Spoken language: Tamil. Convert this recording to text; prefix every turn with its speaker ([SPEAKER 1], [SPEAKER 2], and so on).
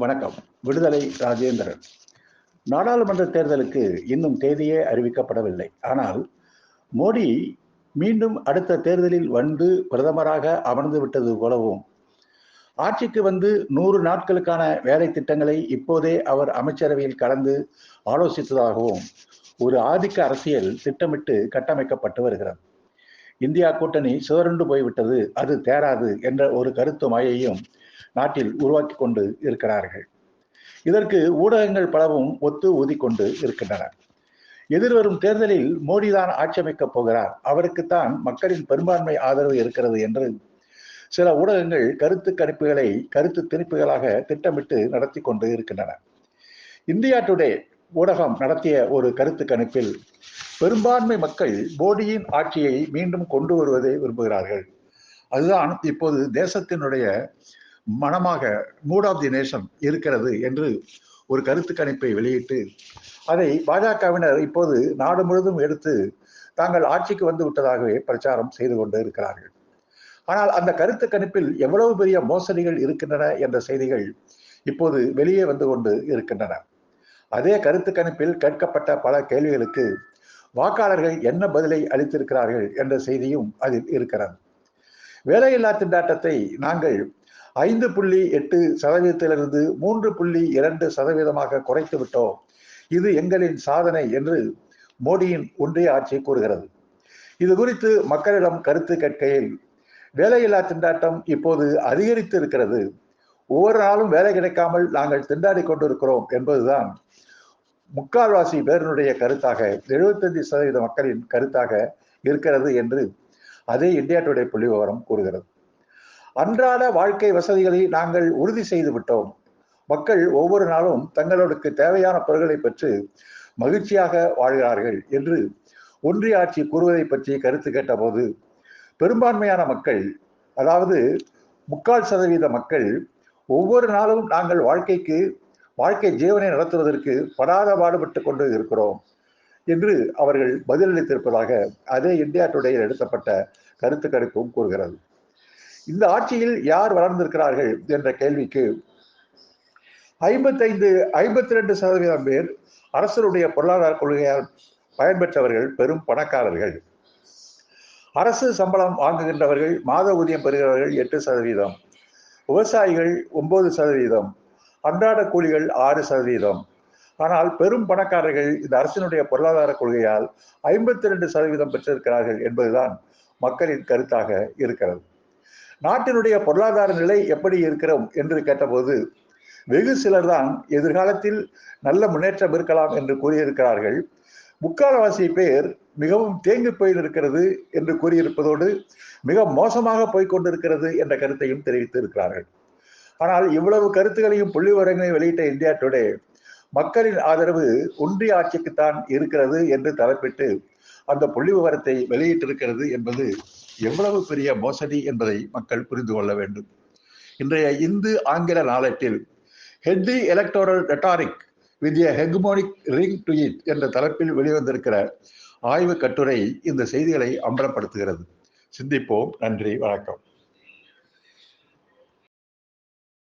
[SPEAKER 1] வணக்கம். விடுதலை ராஜேந்திரன். நாடாளுமன்ற தேர்தலுக்கு இன்னும் தேதியே அறிவிக்கப்படவில்லை. ஆனால் மோடி மீண்டும் அடுத்த தேர்தலில் வந்து பிரதமராக அமர்ந்து விட்டது போலவும் ஆட்சிக்கு வந்து நூறு நாட்களுக்கான வேலை திட்டங்களை இப்போதே அவர் அமைச்சரவையில் கலந்து ஆலோசித்ததாகவும் ஒரு ஆதிக்க அரசியல் திட்டமிட்டு கட்டமைக்கப்பட்டு வருகிறது. இந்தியா கூட்டணி சிதறண்டு போய்விட்டது. அது தேராது என்ற ஒரு கருத்து மாயையும் நாட்டில் உருவாக்கி கொண்டு இருக்கிறார்கள். இதற்கு ஊடகங்கள் பலவும் ஒத்து ஊதிக்கொண்டு இருக்கின்றன. எதிர்வரும் தேர்தலில் மோடிதான் ஆட்சி அமைக்கப் போகிறார். அவருக்குத்தான் மக்களின் பெரும்பான்மை ஆதரவு இருக்கிறது என்று சில ஊடகங்கள் கருத்து கணிப்புகளை கருத்து திணிப்புகளாக திட்டமிட்டு நடத்தி கொண்டு இருக்கின்றன. இந்தியா டுடே ஊடகம் நடத்திய ஒரு கருத்து கணிப்பில் பெரும்பான்மை மக்கள் மோடியின் ஆட்சியை மீண்டும் கொண்டு வருவதை விரும்புகிறார்கள். அதுதான் இப்போது தேசத்தினுடைய மனமாக மூட் ஆஃப் தி நேஷன் இருக்கிறது என்று ஒரு கருத்து கணிப்பை வெளியிட்டு அதை பாஜகவினர் இப்போது நாடு முழுவதும் எடுத்து தாங்கள் ஆட்சிக்கு வந்து விட்டதாகவே பிரச்சாரம் செய்து கொண்டு இருக்கிறார்கள். ஆனால் அந்த கருத்து கணிப்பில் எவ்வளவு பெரிய மோசடிகள் இருக்கின்றன என்ற செய்திகள் இப்போது வெளியே வந்து கொண்டு இருக்கின்றன. அதே கருத்து கணிப்பில் கேட்கப்பட்ட பல கேள்விகளுக்கு வாக்காளர்கள் என்ன பதிலை அளித்திருக்கிறார்கள் என்ற செய்தியும் அதில் இருக்கிறது. வேலையில்லா திண்டாட்டத்தை நாங்கள் ஐந்து புள்ளி எட்டு சதவீதத்திலிருந்து மூன்று புள்ளி இரண்டு சதவீதமாக குறைத்து விட்டோம் இது எங்களின் சாதனை என்று மோடியின் ஒன்றிய ஆட்சி கூறுகிறது. இது குறித்து மக்களிடம் கருத்து கேட்கையில் வேலையில்லா திண்டாட்டம் இப்போது அதிகரித்து இருக்கிறது ஒவ்வொரு நாளும் வேலை கிடைக்காமல் நாங்கள் திண்டாடி கொண்டிருக்கிறோம் என்பதுதான் முக்கால்வாசி பேருனுடைய கருத்தாக எழுபத்தஞ்சு சதவீத மக்களின் கருத்தாக இருக்கிறது என்று அதே இந்தியா டுடே புள்ளி விவரம் கூறுகிறது. அன்றாட வாழ்க்கை வசதிகளை நாங்கள் உறுதி செய்து விட்டோம். மக்கள் ஒவ்வொரு நாளும் தங்களுக்கு தேவையான பொருட்களை பெற்று மகிழ்ச்சியாக வாழ்கிறார்கள் என்று ஒன்றிய ஆட்சி கூறுவதை பற்றி கருத்து கேட்டபோது பெரும்பான்மையான மக்கள் அதாவது முக்கால் சதவீத மக்கள் ஒவ்வொரு நாளும் நாங்கள் வாழ்க்கைக்கு வாழ்க்கை ஜீவனை நடத்துவதற்கு படாத பாடுபட்டு கொண்டு இருக்கிறோம் என்று அவர்கள் பதிலளித்திருப்பதாக அதே இந்தியா டுடேயில் எடுத்தப்பட்ட கருத்து கணிப்பும் கூறுகிறது. இந்த ஆட்சியில் யார் வளர்ந்திருக்கிறார்கள் என்ற கேள்விக்கு ஐம்பத்தைந்து ஐம்பத்தி ரெண்டு சதவீதம் பேர் அரசருடைய பொருளாதார கொள்கையால் பயன்பெற்றவர்கள் பெரும் பணக்காரர்கள். அரசு சம்பளம் வாங்குகின்றவர்கள் மாத ஊதியம் பெறுகிறவர்கள் எட்டு சதவீதம். விவசாயிகள் ஒன்பது சதவீதம். அன்றாட கூலிகள் ஆறு சதவீதம். ஆனால் பெரும் பணக்காரர்கள் இந்த அரசினுடைய பொருளாதார கொள்கையால் ஐம்பத்தி ரெண்டு சதவீதம் பெற்றிருக்கிறார்கள் என்பதுதான் மக்களின் கருத்தாக இருக்கிறது. நாட்டினுடைய பொருளாதார நிலை எப்படி இருக்கிறோம் என்று கேட்டபோது வெகு சிலர் தான் எதிர்காலத்தில் நல்ல முன்னேற்றம் இருக்கலாம் என்று கூறியிருக்கிறார்கள். முக்கால்வாசி பேர் மிகவும் தேங்கி போயிருக்கிறது என்று கூறியிருப்பதோடு மிக மோசமாக போய்கொண்டிருக்கிறது என்ற கருத்தையும் தெரிவித்து இருக்கிறார்கள் ஆனால் இவ்வளவு கருத்துக்களையும் புள்ளி விவரங்களையும் வெளியிட்ட இந்தியா டுடே மக்களின் ஆதரவு ஒன்றிய ஆட்சிக்குத்தான் இருக்கிறது என்று தலைப்பிட்டு அந்த புள்ளி விவரத்தை வெளியிட்டிருக்கிறது என்பது எவ்வளவு பெரிய மோசடி என்பதை மக்கள் புரிந்து கொள்ள வேண்டும். இன்றைய இந்து ஆங்கில நாளேட்டில் heady electoral rhetoric with a hegemonic ring to it என்ற தலைப்பில் வெளிவந்திருக்கிற ஆய்வு கட்டுரை இந்த செய்திகளை அம்பலப்படுத்துகிறது. சிந்திப்போம். நன்றி. வணக்கம்.